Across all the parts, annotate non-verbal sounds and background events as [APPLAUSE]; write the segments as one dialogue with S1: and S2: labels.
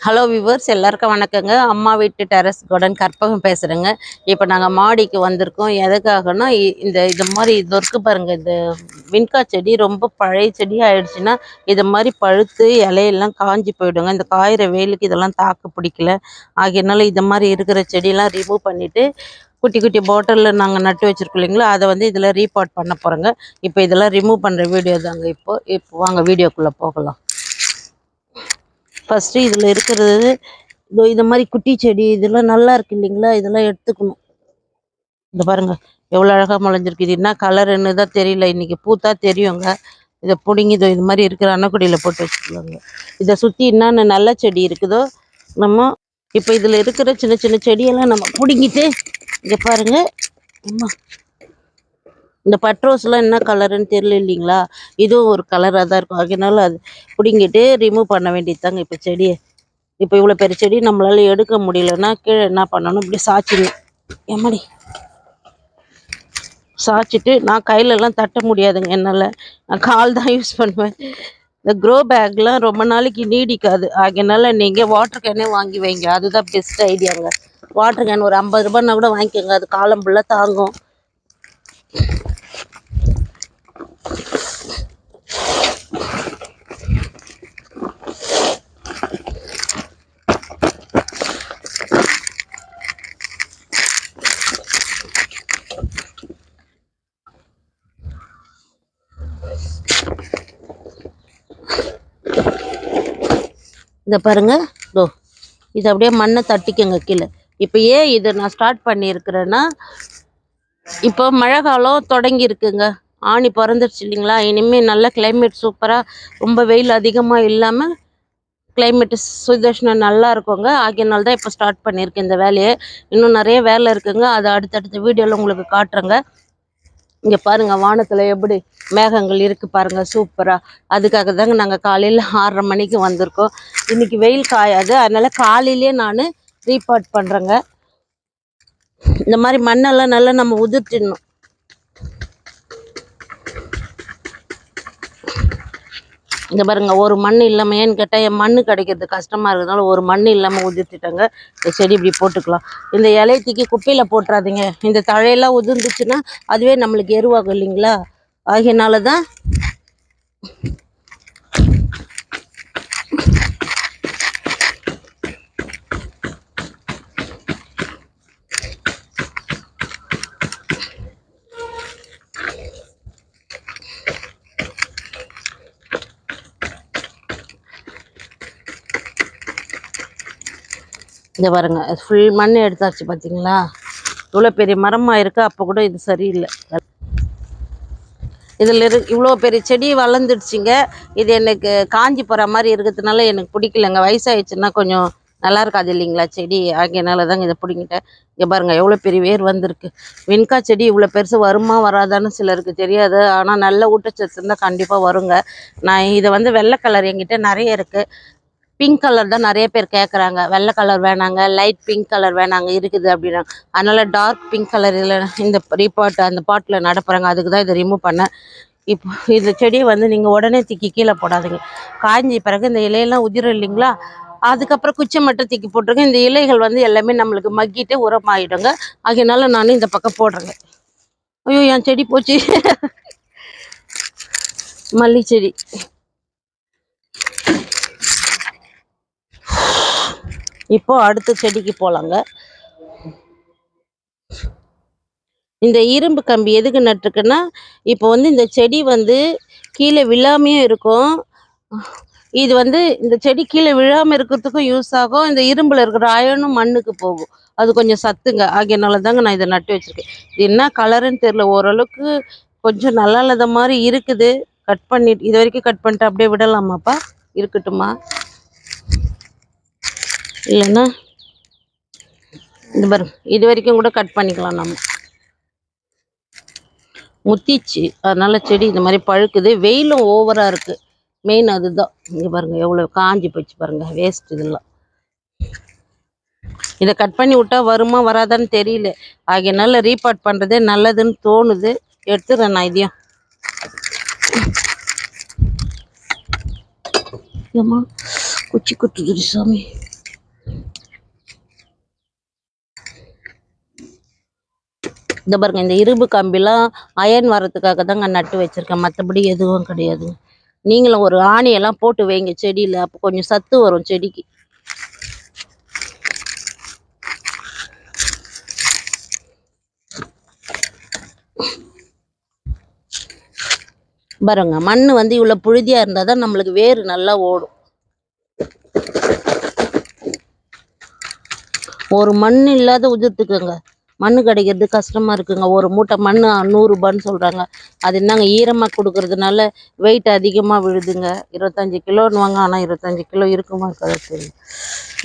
S1: Hello viewers எல்லாருக்கும் வணக்கங்க. அம்மா வீட்டு டெரஸ் கார்டன் கற்பகம் பேசுகிறேங்க இப்போ நாங்கள் மாடிக்கு வந்திருக்கோம். எதுக்காகனா இ- இந்த இது மாதிரி இது இருக்குது பாருங்க. இந்த வின்கா செடி ரொம்ப பழைய செடி ஆயிடுச்சுன்னா இது மாதிரி பழுத்து இலையெல்லாம் காஞ்சி போயிடுங்க. இந்த காயிற வெயிலுக்கு இதெல்லாம் தாக்கு பிடிக்கல. ஆகையினால இது மாதிரி இருக்கிற செடியெல்லாம் ரிமூவ் பண்ணிட்டு குட்டி குட்டி பாட்டிலில் நாங்கள் நட்டு வச்சுருக்கோம் இல்லைங்களா? அதை வந்து இதில் ரீபார்ட் பண்ண போகிறோங்க இப்போ இதெல்லாம் ரிமூவ் பண்ணுற வீடியோ தாங்க இப்போது இப்போ வாங்க வீடியோக்குள்ளே போகலாம். ஃபஸ்ட்டு இதில் இருக்கிறது இதோ இந்த மாதிரி குட்டி செடி இதெல்லாம் நல்லா இருக்கு இல்லைங்களா? இதெல்லாம் எடுத்துக்கணும். இந்த பாருங்க. எவ்வளோ அழகாக முளைஞ்சிருக்கு. இது என்ன கலருன்னு தான் தெரியல. இன்னைக்கு பூத்தா தெரியுங்க. இதை பிடுங்கி இதோ இது மாதிரி இருக்கிற அன்னக்குடியில் போட்டு வச்சுக்கலாங்க. இதை சுற்றி என்னென்ன நல்ல செடி இருக்குதோ நம்ம இப்போ இதில் இருக்கிற சின்ன சின்ன செடியெல்லாம் நம்ம பிடுங்கிட்டு இங்கே பாருங்க. அம்மா. இந்த பட்ரோஸ்லாம் என்ன கலருன்னு தெரியல இல்லைங்களா? இதுவும் ஒரு கலராக தான் இருக்கும். அதனால அது பிடிங்கிட்டு ரிமூவ் பண்ண வேண்டியது தாங்க இப்போ செடியை. இப்போ இவ்வளோ பெரிய செடி நம்மளால எடுக்க முடியலன்னா கீழே என்ன பண்ணணும்? இப்படி சாய்ச்சிடணும் எம்மாடி? சாய்ச்சிட்டு நான் கையிலலாம் தட்ட முடியாதுங்க என்னால். நான் கால் தான் யூஸ் பண்ணுவேன். இந்த க்ரோ பேக்லாம் ரொம்ப நாளைக்கு நீடிக்காது. அதனால நீங்கள் வாட்டர் கேனே வாங்கி வைங்க. அதுதான் பெஸ்ட் ஐடியாங்க வாட்டர் கேன் ஒரு ஐம்பது ரூபாய்னா கூட வாங்கிக்கோங்க. அது காலம் ஃபுல்லாக தாங்கும். இதை பாருங்க இதோ இது அப்படியே மண்ணை தட்டிக்கங்க கீழே. இப்போ ஏன் இதை நான் ஸ்டார்ட் பண்ணியிருக்கிறேன்னா இப்போ மழை காலம் தொடங்கி இருக்குங்க ஆணி பிறந்துருச்சு இல்லைங்களா? இனிமேல் நல்ல கிளைமேட் சூப்பராக ரொம்ப வெயில் அதிகமாக இல்லாமல் கிளைமேட்டு சுதர்ஷனம் நல்லா இருக்குங்க. ஆகியனால தான் இப்போ ஸ்டார்ட் பண்ணியிருக்கேன் இந்த வேலையை. இன்னும் நிறைய வேலை இருக்குங்க. அதை அடுத்தடுத்த வீடியோவில் உங்களுக்கு காட்டுறேங்க. இங்கே பாருங்கள் வானத்தில் எப்படி மேகங்கள் இருக்குது பாருங்கள் சூப்பராக அதுக்காக தாங்க நாங்கள் காலையில் ஆறரை மணிக்கு வந்திருக்கோம். இன்றைக்கி வெயில் காயாது. அதனால் காலையிலேயே நான் ரீபார்ட் பண்ணுறேங்க இந்த மாதிரி மண்ணெல்லாம் நல்லா நம்ம உதிர்த்திடணும். இந்த பாருங்கள் ஒரு மண் இல்லாமல் ஏன்னு கேட்டால் என் மண் கிடைக்கிறது கஷ்டமாக இருக்கிறதுனால ஒரு மண் இல்லாமல் உதிர்த்திட்டாங்க. இந்த செடி இப்படி போட்டுக்கலாம். இந்த இலையை தூக்கி குப்பையில் போட்டுறாதீங்க. இந்த தழையெல்லாம் உதிர்ந்துச்சுன்னா அதுவே நம்மளுக்கு எருவாகும் இல்லைங்களா? ஆகியனால தான் இந்த பாருங்க ஃபுல் மண் எடுத்தாச்சு பார்த்தீங்களா இவ்வளோ பெரிய மரமாக இருக்குது அப்போ கூட இது சரியில்லை. இதில் இரு இவ்வளோ பெரிய செடி வளர்ந்துடுச்சிங்க. இது எனக்கு காஞ்சி போகிற மாதிரி இருக்கிறதுனால எனக்கு பிடிக்கலங்க. வயசாகிடுச்சுன்னா கொஞ்சம் நல்லா இருக்காது இல்லைங்களா செடி? ஆகியனால தாங்க இதை பிடிங்கிட்டேன். இங்கே பாருங்கள் எவ்வளோ பெரிய வேர் வந்திருக்கு. வெண்கா செடி இவ்வளோ பெருசு வருமா வராதான்னு சிலருக்கு தெரியாது. ஆனால் நல்ல ஊட்டச்சத்து இருந்தால் கண்டிப்பாக வருங்க. நான் இதை வந்து வெள்ளை கலர் என்கிட்ட நிறைய இருக்குது பிங்க் கலர் தான் நிறைய பேர் கேட்குறாங்க வெள்ளை கலர் வேணாங்க லைட் பிங்க் கலர் வேணாங்க இருக்குது அப்படின்னாங்க அதனால் டார்க் பிங்க் கலர் இதில் இந்த ரீபாட் அந்த பாட்டில் நடப்புறாங்க அதுக்கு தான் இதை ரிமூவ் பண்ணேன் இப்போ இந்த செடியை வந்து நீங்கள் உடனே திக்கி கீழே போடாதீங்க. காய்ஞ்சி பிறகு இந்த இலையெல்லாம் உதிரும் இல்லைங்களா? அதுக்கப்புறம் குச்சி மட்டும் திக்கி போட்டிருக்கேன் இந்த இலைகள் வந்து எல்லாமே நம்மளுக்கு மக்கிட்டு உரமாயிடுங்க. அதனால நான் இந்த பக்கம் போடுறேங்க. ஐயோ என் செடி போச்சு. மல்லி செடி இப்போ அடுத்த செடிக்கு போகலாங்க இந்த இரும்பு கம்பி எதுக்கு நட்டுருக்குன்னா இப்போ வந்து இந்த செடி வந்து கீழே விழாமையும் இருக்கும். இது வந்து இந்த செடி கீழே விழாமல் இருக்கிறதுக்கும் யூஸ் ஆகும். இந்த இரும்பில் இருக்கிற அயனும் மண்ணுக்கு போகும். அது கொஞ்சம் சத்துங்க. ஆகியனால தாங்க நான் இதை நட்டு வச்சிருக்கேன். இது என்ன கலருன்னு தெரியல. ஓரளவுக்கு கொஞ்சம் நல்லா இல்லாத மாதிரி இருக்குது. கட் பண்ணிட்டு இது வரைக்கும் கட் பண்ணிட்டு அப்படியே விடலாமாப்பா? இருக்கட்டுமா? இல்லைன்னா இது பாருங்க இது வரைக்கும் கூட கட் பண்ணிக்கலாம் நம்ம. முத்திச்சு அதனால் செடி இந்த மாதிரி பழுக்குது. வெயிலும் ஓவராக இருக்குது மெயின் அதுதான். இங்கே பாருங்கள் எவ்வளோ காஞ்சி போச்சு பாருங்க வேஸ்ட் இதெல்லாம். இதை கட் பண்ணி விட்டா வருமா வராதான்னு தெரியல. ஆகையனால ரீபார்ட் பண்ணுறதே நல்லதுன்னு தோணுது. எடுத்துடுறேன் நான் இதையும். ஏம்மா குச்சி குத்துதுடி சாமி. இந்த பாருங்க இந்த இரும்பு கம்பிலாம் அயன் வரத்துக்காக தாங்க நட்டு வச்சிருக்கேன். மற்றபடி எதுவும் கிடையாது. நீங்களும் ஒரு ஆணியெல்லாம் போட்டு வைங்க செடியில் அப்போ கொஞ்சம் சத்து வரும் செடிக்கு. பாருங்க மண் வந்து இவ்வளோ புழுதியாக இருந்தால் தான் நம்மளுக்கு வேர் நல்லா ஓடும். ஒரு மண் இல்லாத உதிர்த்துக்கோங்க. மண் கிடைக்கிறது கஷ்டமாக இருக்குங்க. ஒரு மூட்டை மண் நூறுரூபான்னு சொல்கிறாங்க அது என்னங்க ஈரமாக கொடுக்கறதுனால வெயிட் அதிகமாக விழுதுங்க. இருபத்தஞ்சி கிலோன்னுவாங்க ஆனால் இருபத்தஞ்சி கிலோ இருக்குமா இருக்காது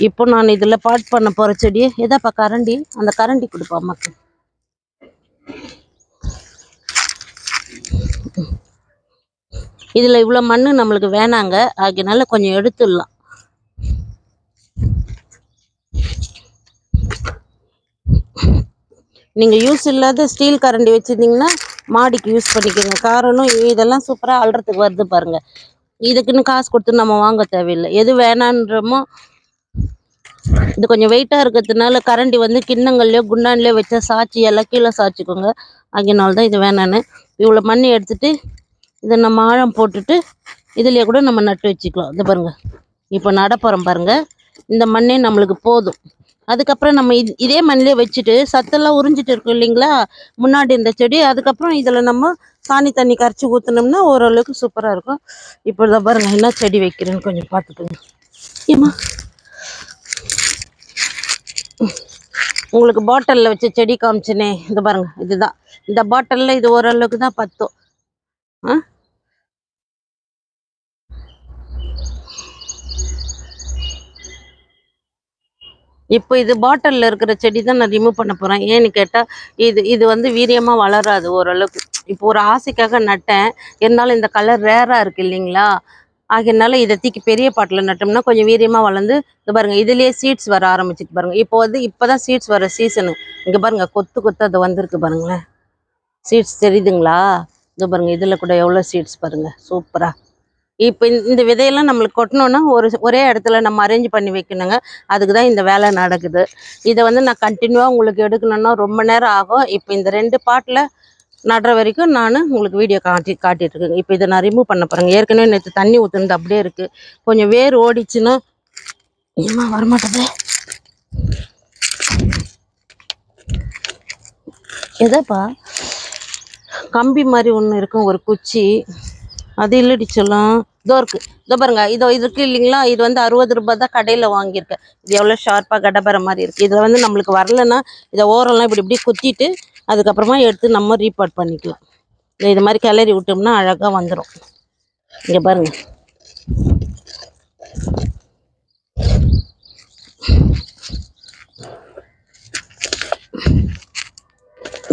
S1: இப்போ நான் இதில் பாட் பண்ண போகிற செடியை எதாப்பா கரண்டி? அந்த கரண்டி கொடுப்பா அம்மாக்கு. இதில் இவ்வளோ மண் நம்மளுக்கு வேணாங்க. ஆகினால கொஞ்சம் எடுத்துடலாம். நீங்கள் யூஸ் இல்லாத ஸ்டீல் கரண்டி வச்சுருந்தீங்கன்னா மாடிக்கு யூஸ் பண்ணிக்கோங்க. காரணம் இதெல்லாம் சூப்பராக அள்ளுறதுக்கு வருது பாருங்கள் இதுக்குன்னு காசு கொடுத்து நம்ம வாங்க தேவையில்லை. எது வேணான்றமோ இது கொஞ்சம் வெயிட்டாக இருக்கிறதுனால கரண்டி வந்து கிண்ணங்கள்லையோ குண்டான்லையோ வச்சா சாய்ச்சி எல்லாம் கீழே சாய்ச்சிக்கோங்க. அதனால தான் இது வேணான்னு. இவ்வளோ மண் எடுத்துட்டு இதை நம்ம ஆழம் போட்டுட்டு இதுலேயே கூட நம்ம நட்டு வச்சுக்கலாம். இது பாருங்கள் இப்போ நடப்புறம் பாருங்கள் இந்த மண்ணே நம்மளுக்கு போதும். அதுக்கப்புறம் நம்ம இது இதே மண்ணிலே வச்சுட்டு சத்தெல்லாம் உறிஞ்சிட்டு இருக்கோம் இல்லைங்களா? முன்னாடி இந்த செடி அதுக்கப்புறம் இதில் நம்ம சாணி தண்ணி கரைச்சி ஊற்றினோம்னா ஓரளவுக்கு சூப்பராக இருக்கும். இப்போ இதை பாருங்க என்ன செடி வைக்கிறேன்னு கொஞ்சம் பார்த்துக்கோங்க. ஏம்மா? உங்களுக்கு பாட்டிலில் வச்ச செடி காமிச்சினே. இது பாருங்க இதுதான். இந்த பாட்டிலில் இது ஓரளவுக்கு தான் பத்தும். ஆ? இப்போ இது பாட்டிலில் இருக்கிற செடி தான் நான் ரிமூவ் பண்ண போகிறேன் ஏன்னு கேட்டால் இது இது வந்து வீரியமாக வளராது ஓரளவுக்கு. இப்போ ஒரு ஆசைக்காக நட்டேன். இருந்தாலும் இந்த கலர் ரேராக இருக்குது இல்லைங்களா? ஆகையினால இதை தூக்கி பெரிய பாட்டில் நட்டோம்னா கொஞ்சம் வீரியமாக வளர்ந்து இது பாருங்கள் இதுலேயே சீட்ஸ் வர ஆரம்பிச்சிட்டு பாருங்கள் இப்போ வந்து இப்போ தான் சீட்ஸ் வர சீசனு இங்கே பாருங்கள் கொத்து கொத்து அது வந்திருக்கு பாருங்களேன். சீட்ஸ் தெரியுதுங்களா? இது பாருங்கள் இதில் கூட எவ்வளோ சீட்ஸ் பாருங்கள் சூப்பராக இப்போ இந்த விதையெல்லாம் நம்மளுக்கு கொட்டணுன்னா ஒரு ஒரே இடத்துல நம்ம அரேஞ்ச் பண்ணி வைக்கணுங்க. அதுக்கு தான் இந்த வேலை நடக்குது. இதை வந்து நான் கண்டினியூவாக உங்களுக்கு எடுக்கணுன்னா ரொம்ப நேரம் ஆகும். இப்போ இந்த ரெண்டு பாட்டில் நடுற வரைக்கும் நான் உங்களுக்கு வீடியோ காட்டி காட்டிட்டு இப்போ இதை நான் ரிமூவ் பண்ண போகிறேங்க ஏற்கனவே நேற்று தண்ணி ஊற்றுனது அப்படியே இருக்குது கொஞ்சம் வேர் ஓடிச்சுன்னா ஏமா வரமாட்டேது எதப்பா? கம்பி மாதிரி ஒன்று இருக்கும் ஒரு குச்சி. அது இல்லடி சொல்லும் இதோ இருக்கு. இதோ பாருங்க. இதோ இது இருக்கு இல்லைங்களா? இது வந்து அறுபது ரூபாய் தான் கடையில் வாங்கியிருக்கேன். இது எவ்வளோ ஷார்ப்பாக கடப்பற மாதிரி இருக்குது இதில் வந்து நம்மளுக்கு வரலன்னா இதை ஓரம்லாம் இப்படி இப்படி குத்திட்டு அதுக்கப்புறமா எடுத்து நம்ம ரீபார்ட் பண்ணிக்கலாம். இல்லை இது மாதிரி கிளறி விட்டோம்னா அழகாக வந்துடும் இங்கே பாருங்க.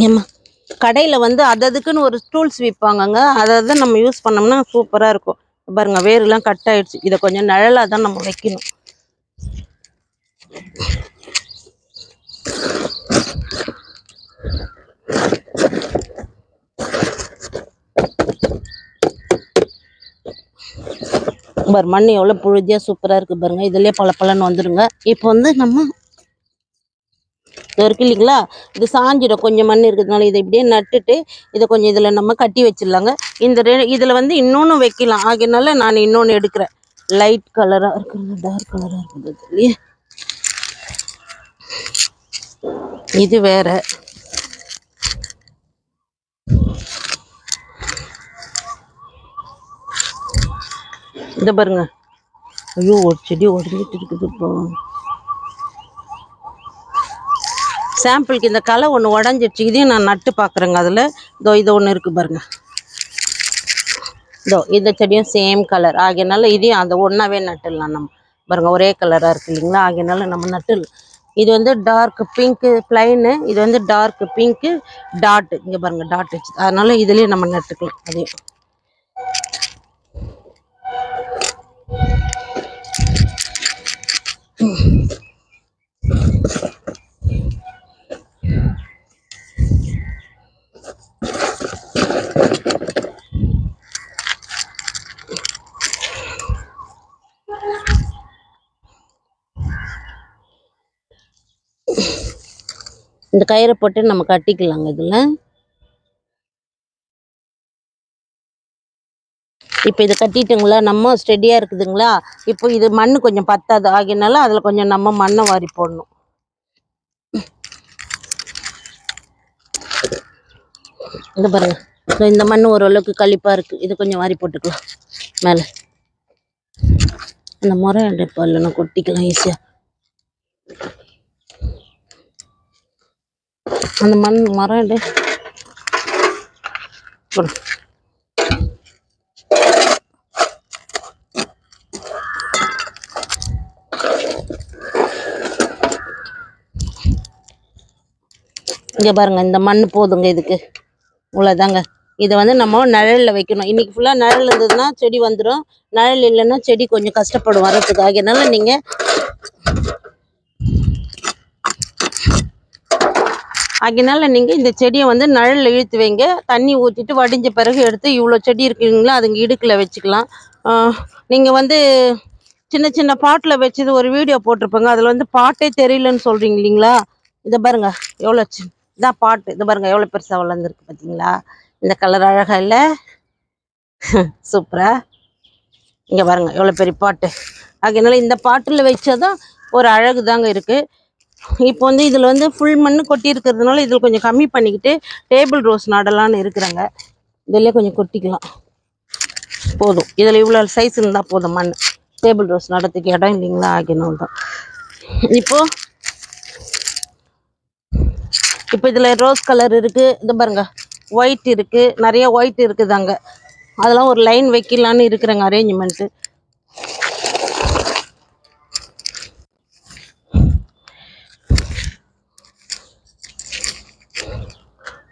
S1: ஏம்மா? கடையில் வந்து அததுக்குன்னு ஒரு டூல்ஸ் விற்பாங்கங்க அதை தான் நம்ம யூஸ் பண்ணோம்னா சூப்பராக இருக்கும். பாருங்க வேர்லாம் கட் ஆயிடுச்சு. இதை கொஞ்சம் நிழலாக தான் நம்ம வைக்கணும். பாரு மண் எவ்வளோ புழுதியாக சூப்பராக இருக்குது பாருங்க. இதுலேயே பல பலன்னு வந்துடுங்க இப்போ வந்து நம்ம இது இருக்கு இல்லைங்களா? இது சாஞ்சிடும். கொஞ்சம் மண் இருக்கிறதுனால இதை இப்படியே நட்டுட்டு இதை கொஞ்சம் இதில் நம்ம கட்டி வச்சிடலாங்க. இந்த ரெ இதில் வந்து இன்னொன்று வைக்கலாம். ஆகையினால நான் இன்னொன்று எடுக்கிறேன். லைட் கலராக இருக்கிறது டார்க் கலராக இருக்கிறது இல்லையா? இது வேற. இதை பாருங்க. ஐயோ ஒரு செடி உடஞ்சிட்டு இருக்குது இப்போ. சாம்பிளுக்கு இந்த களை ஒன்று உடஞ்சிடுச்சு. இதையும் நான் நட்டு பார்க்குறேங்க அதில். இதோ இது ஒன்று இருக்குது பாருங்கள் இதோ இந்த செடியும் சேம் கலர் ஆகியனால இதையும் அந்த ஒன்றாவே நட்டுடலாம் நம்ம. பாருங்கள் ஒரே கலராக இருக்குது இல்லைங்களா? ஆகியனால நம்ம நட்டுடலாம். இது வந்து டார்க்கு பிங்க்கு பிளைனு இது வந்து டார்க்கு பிங்க்கு டாட்டு இங்கே பாருங்கள் டாட் வச்சு. அதனால் இதுலேயே நம்ம நட்டுக்கலாம். அதையும். Mm-hmm. இந்த கயிறை போட்டு நம்ம கட்டிக்கலாங்க இதில். இப்போ இதை கட்டிட்டுங்களா? நம்ம ஸ்டெடியாக இருக்குதுங்களா? இப்போ இது மண் கொஞ்சம் பத்தாது. ஆகினால அதில் கொஞ்சம் நம்ம மண்ணை வாரி போடணும். இந்த பாருங்க. இந்த மண் ஓரளவுக்கு கழிப்பாக இருக்குது இது கொஞ்சம் வாரி போட்டுக்கலாம். மேலே. அந்த முறை இப்போ இல்லைன்னா கொட்டிக்கலாம் ஈஸியாக அந்த மண் மரம் எடு இங்கே இங்க பாருங்க இந்த மண் போதுங்க இதுக்கு. இவ்வளோதாங்க இதை வந்து நம்ம நிழலில் வைக்கணும். இன்னைக்கு ஃபுல்லாக நிழல் இருந்ததுன்னா செடி வந்துடும் நிழல் இல்லைன்னா செடி கொஞ்சம் கஷ்டப்படும் வரதுக்கு அதனால நீங்கள் அதனால நீங்கள் இந்த செடியை வந்து நிழல்ல இழுத்து வைங்க. தண்ணி ஊற்றிட்டு வடிஞ்ச பிறகு எடுத்து இவ்வளோ செடி இருக்குங்களா அதுங்க இடுக்கில் வச்சுக்கலாம். நீங்கள் வந்து சின்ன சின்ன பாட்டில் வச்சது ஒரு வீடியோ போட்டிருப்பாங்க. அதில் வந்து பாட்டே தெரியலன்னு சொல்கிறீங்க இல்லைங்களா? இதை பாருங்க எவ்வளோ சி இதான் பாட்டு இதை பாருங்க எவ்வளோ பெருசாக வளர்ந்துருக்கு பார்த்தீங்களா இந்த கலர் அழகாக இல்லை? [LAUGHS] சூப்பரா? இங்கே பாருங்க எவ்வளோ பெரிய பாட்டு. அதனால இந்த பாட்டில் வச்சாதான் ஒரு அழகு தாங்க இருக்குது இப்போ வந்து இதில் வந்து ஃபுல் மண் கொட்டி இருக்கிறதுனால இதில் கொஞ்சம் கம்மி பண்ணிக்கிட்டு டேபிள் ரோஸ் நடலான்னு இருக்கிறாங்க. இதிலே கொஞ்சம் கொட்டிக்கலாம். போதும். இதில் இவ்வளோ சைஸ் இருந்தால் போதும் மண். டேபிள் ரோஸ் நடத்துக்கு இடம் இல்லைங்களா? ஆகணும் தான். இப்போ இப்போ இதில் ரோஸ் கலர் இருக்குது இது பாருங்க. ஒயிட் இருக்குது நிறைய ஒயிட் இருக்குது அங்கே அதெல்லாம் ஒரு லைன் வைக்கலான்னு இருக்கிறேங்க அரேஞ்ச்மெண்ட்டு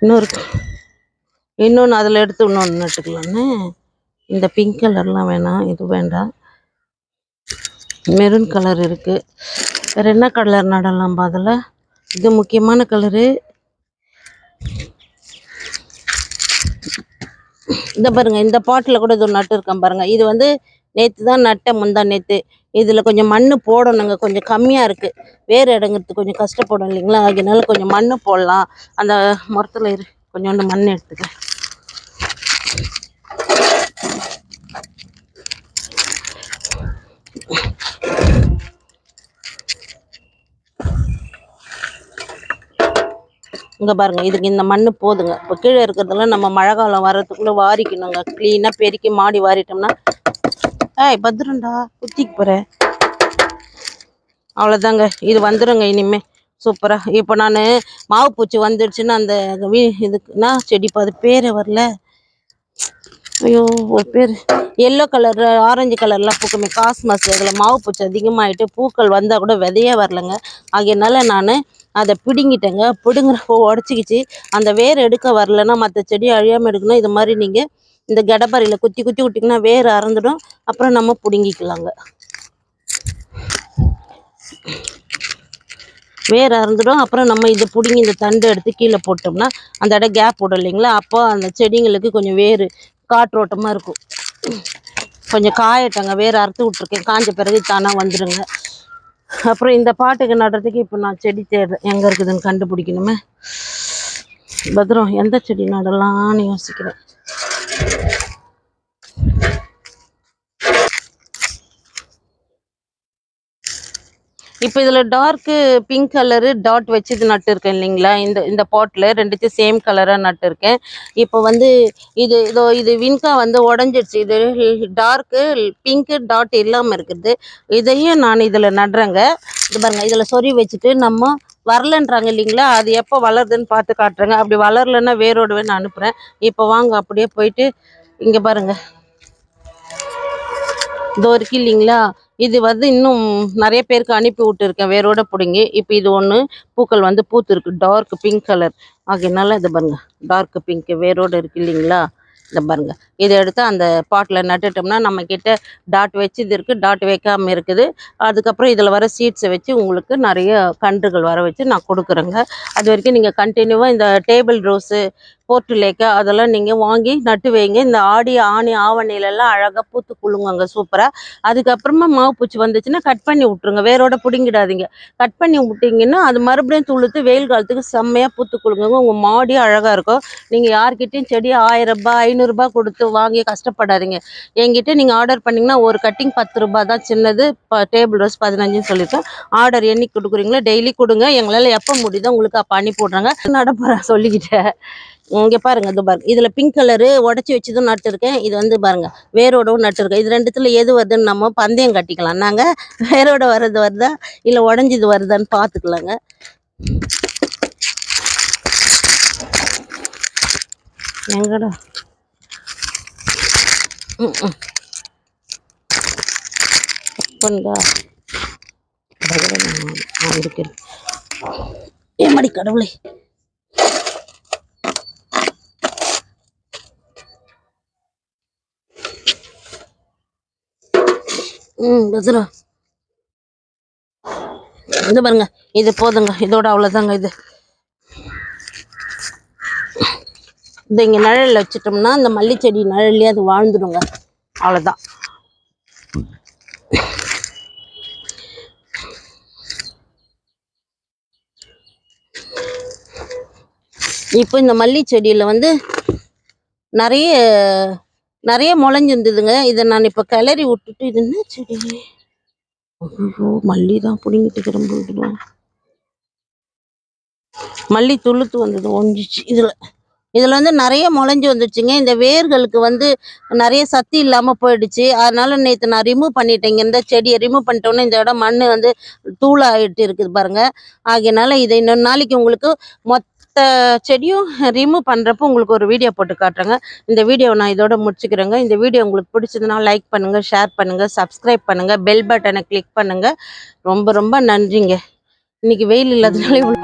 S1: இன்னொரு இன்னொன்று அதில் எடுத்து இன்னொன்று நட்டுக்கலான்னு இந்த பிங்க் கலர்லாம் வேணாம் இது வேண்டாம். மெரூன் கலர் இருக்குது வேறு என்ன கலர் நடலாம் அதில்? இது முக்கியமான கலரு இந்த பாருங்க இந்த பாட்டில் கூட இது நட்டு இருக்கேன் பாருங்க. இது வந்து நேற்று தான் நட்டேன் முந்தா நேற்று இதில் கொஞ்சம் மண் போடணுங்க. கொஞ்சம் கம்மியாக இருக்குது வேறு இடங்கிறதுக்கு கொஞ்சம் கஷ்டப்படும் இல்லைங்களா? அதனால கொஞ்சம் மண் போடலாம். அந்த மரத்தில் இரு. கொஞ்சோண்டு மண் எடுத்துக்கிறேன் இங்கே பாருங்க. இதுக்கு இந்த மண் போதுங்க. இப்போ கீழே இருக்கிறதெல்லாம் நம்ம மழை காலம் வர்றதுக்குள்ளே வாரிக்கணுங்க. க்ளீனாக பெருக்கி மாடி வாரிட்டோம்னா ஏய் பத்திரம்டா. குத்திக்கு போகிறேன் அவ்வளோதாங்க இது வந்துடுங்க இனிமே. சூப்பராக இப்போ நான் மாவு பூச்சி வந்துடுச்சுன்னு அந்த வீ இதுக்குன்னா செடி இப்போ அது பேரே வரல. ஐயோ ஒரு பேர். எல்லோ கலர் ஆரஞ்சு கலர்லாம் பூக்குமே. காஸ்மாஸ் அதில் மாவு பூச்சி அதிகமாகிட்டு பூக்கள் வந்தால் கூட விதையே வரலங்க. ஆகையனால நான் அதை பிடுங்கிட்டேங்க. பிடுங்குறப்போ உடச்சிக்கிச்சு. அந்த வேர் எடுக்க வரலன்னா மற்ற செடி அழியாமல் எடுக்கணும். இது மாதிரி நீங்கள் இந்த கடப்பாரியில் குத்தி குத்தி விட்டிங்கன்னா வேர் அறந்துடும். அப்புறம் நம்ம பிடுங்கிக்கலாங்க. வேர் அறந்துடும். அப்புறம் நம்ம இதை பிடுங்கி இந்த தண்டு எடுத்து கீழே போட்டோம்னா அந்த இடம் கேப் விடும் இல்லைங்களா? அப்போ அந்த செடிங்களுக்கு கொஞ்சம் வேர் காற்றோட்டமாக இருக்கும். கொஞ்சம் காயட்டங்க. வேறு அறுத்து விட்ருக்கேன் காஞ்ச பிறகு தானாக வந்துடுங்க அப்புறம் இந்த பாட்டுக்கு நடுறதுக்கு இப்போ நான் செடி தேடுறேன் எங்கே இருக்குதுன்னு கண்டுபிடிக்கணுமே? பத்ரம் எந்த செடி நடலாம்னு யோசிக்கிறேன். இப்போ இதில் டார்க்கு பிங்க் கலரு டாட் வச்சு இது நட்டுருக்கேன் இல்லைங்களா? இந்த இந்த பாட்டில் ரெண்டுத்தையும் சேம் கலராக நட்டுருக்கேன் இப்போ வந்து இது இதோ இது வின்கா வந்து உடஞ்சிடுச்சு இது டார்க்கு பிங்க்கு டாட் இல்லாமல் இருக்குது. இதையும் நான் இதில் நடுறேங்க. இது பாருங்கள் இதில் சொறி வச்சுட்டு நம்ம வரலன்றாங்க இல்லைங்களா? அது எப்போ வளருதுன்னு பார்த்து காட்டுறேங்க. அப்படி வளரலன்னா வேரோடு வேணும் அனுப்புகிறேன் இப்போ வாங்க அப்படியே போயிட்டு இங்கே பாருங்க. இதோ இருக்கு இல்லைங்களா? இது வந்து இன்னும் நிறைய பேருக்கு அனுப்பி விட்டுருக்கேன். வேரோட பிடுங்கி. இப்போ இது ஒன்று பூக்கள் வந்து பூத்துருக்கு. டார்க் பிங்க் கலர் ஆகையினால இது பாருங்க. டார்க் பிங்க் வேரோடு இருக்கு இல்லைங்களா? இந்த பாருங்கள் இதை எடுத்து அந்த பாட்டில் நட்டுட்டோம்னா நம்மக்கிட்ட டாட் டாட் வச்சது இருக்குது டாட் வைக்காம இருக்குது. அதுக்கப்புறம் இதில் வர சீட்ஸை வச்சு உங்களுக்கு நிறைய கன்றுகள் வர வச்சு நான் கொடுக்குறேங்க. அது வரைக்கும் நீங்கள் கண்டினியூவாக இந்த டேபிள் ரோஸு போர்ட்டு லேக்கு அதெல்லாம் நீங்கள் வாங்கி நட்டு வைங்க. இந்த ஆடி ஆணி ஆவணிலெல்லாம் அழகாக பூத்து குழுங்குங்க சூப்பராக அதுக்கப்புறமா மாவு பூச்சி வந்துச்சுன்னா கட் பண்ணி விட்ருங்க வேரோட பிடுங்கிடாதீங்க. கட் பண்ணி விட்டிங்கன்னா அது மறுபடியும் துளுத்து வெயில் காலத்துக்கு செம்மையாக பூத்து குழுங்குங்க உங்கள் மாடி அழகாக இருக்கும். நீங்கள் யார்கிட்டையும் செடி ஆயிரம் ரூபாய் ஐநூறுரூபா கொடுத்து வாங்கி கஷ்டப்படாதீங்க. என்கிட்ட நீங்கள் ஆர்டர் பண்ணிங்கன்னா ஒரு கட்டிங் பத்து ரூபாய் தான் சின்னது. இப்போ டேபிள் ரோஸ் பதினஞ்சுன்னு சொல்லியிருக்கேன் ஆர்டர் என்னைக்கு கொடுக்குறீங்களோ டெய்லி கொடுங்க. எங்களால் எப்போ முடியுதோ உங்களுக்கு அப்போ அனுப்பி விட்றாங்க. நடப்புறேன் சொல்லிக்கிட்டேன். இங்கே பாருங்க இது பாருங்க. இதில் பிங்க் கலரு உடச்சி வச்சதும் நட்டுருக்கேன். இது வந்து பாருங்க வேரோடவும் நட்டுருக்கேன். இது ரெண்டுத்தில் எது வருதுன்னு நம்ம பந்தயம் கட்டிக்கலாம். நாங்கள் வேரோட வர்றது வருதா இல்லை உடஞ்சது வருதான்னு பார்த்துக்கலாங்க எங்கடா? ம் ம். பண்ணுதா ஆ ஏமாடி கடவுளே. ம் பத்ரா இது பாருங்க இது போதுங்க இதோட அவ்வளோதாங்க இது. இது இங்கே நிழலில் வச்சுட்டோம்னா இந்த மல்லிச்செடி நிழல்லே அது வாழ்ந்துடுங்க அவ்வளோதான் இப்போ இந்த மல்லி செடியில் வந்து நிறைய நிறைய முளைஞ்சிருந்ததுங்க. இதை நான் இப்போ கிளறி விட்டுட்டு இது என்ன செடி? ஐயோ மல்லி தான் பிடுங்கிட்டு கிளம்பிடுதோ மல்லி துளுத்து வந்தது ஒஞ்சிச்சு இதில் இதில் வந்து நிறைய முளைஞ்சு வந்துடுச்சுங்க இந்த வேர்களுக்கு வந்து நிறைய சத்து இல்லாமல் போயிடுச்சு. அதனால நேற்று நான் ரிமூவ் பண்ணிட்டேங்க. இந்த செடியை ரிமூவ் பண்ணிட்டோன்னே இந்த இடம் மண் வந்து தூளாகிட்டு இருக்குது பாருங்க. ஆகையனால இதை இன்னொரு நாளைக்கு உங்களுக்கு மொத்த செடியும் ரிமூவ் பண்ணுறப்போ உங்களுக்கு ஒரு வீடியோ போட்டு காட்டுறேங்க. இந்த வீடியோ நான் இதோட முடிச்சுக்கிறேங்க. இந்த வீடியோ உங்களுக்கு பிடிச்சதுன்னா லைக் பண்ணுங்கள் ஷேர் பண்ணுங்கள் சப்ஸ்கிரைப் பண்ணுங்கள் பெல் பட்டனை கிளிக் பண்ணுங்கள் ரொம்ப ரொம்ப நன்றிங்க. இன்னைக்கு வெயில் இல்லாதனால இவ்வளோ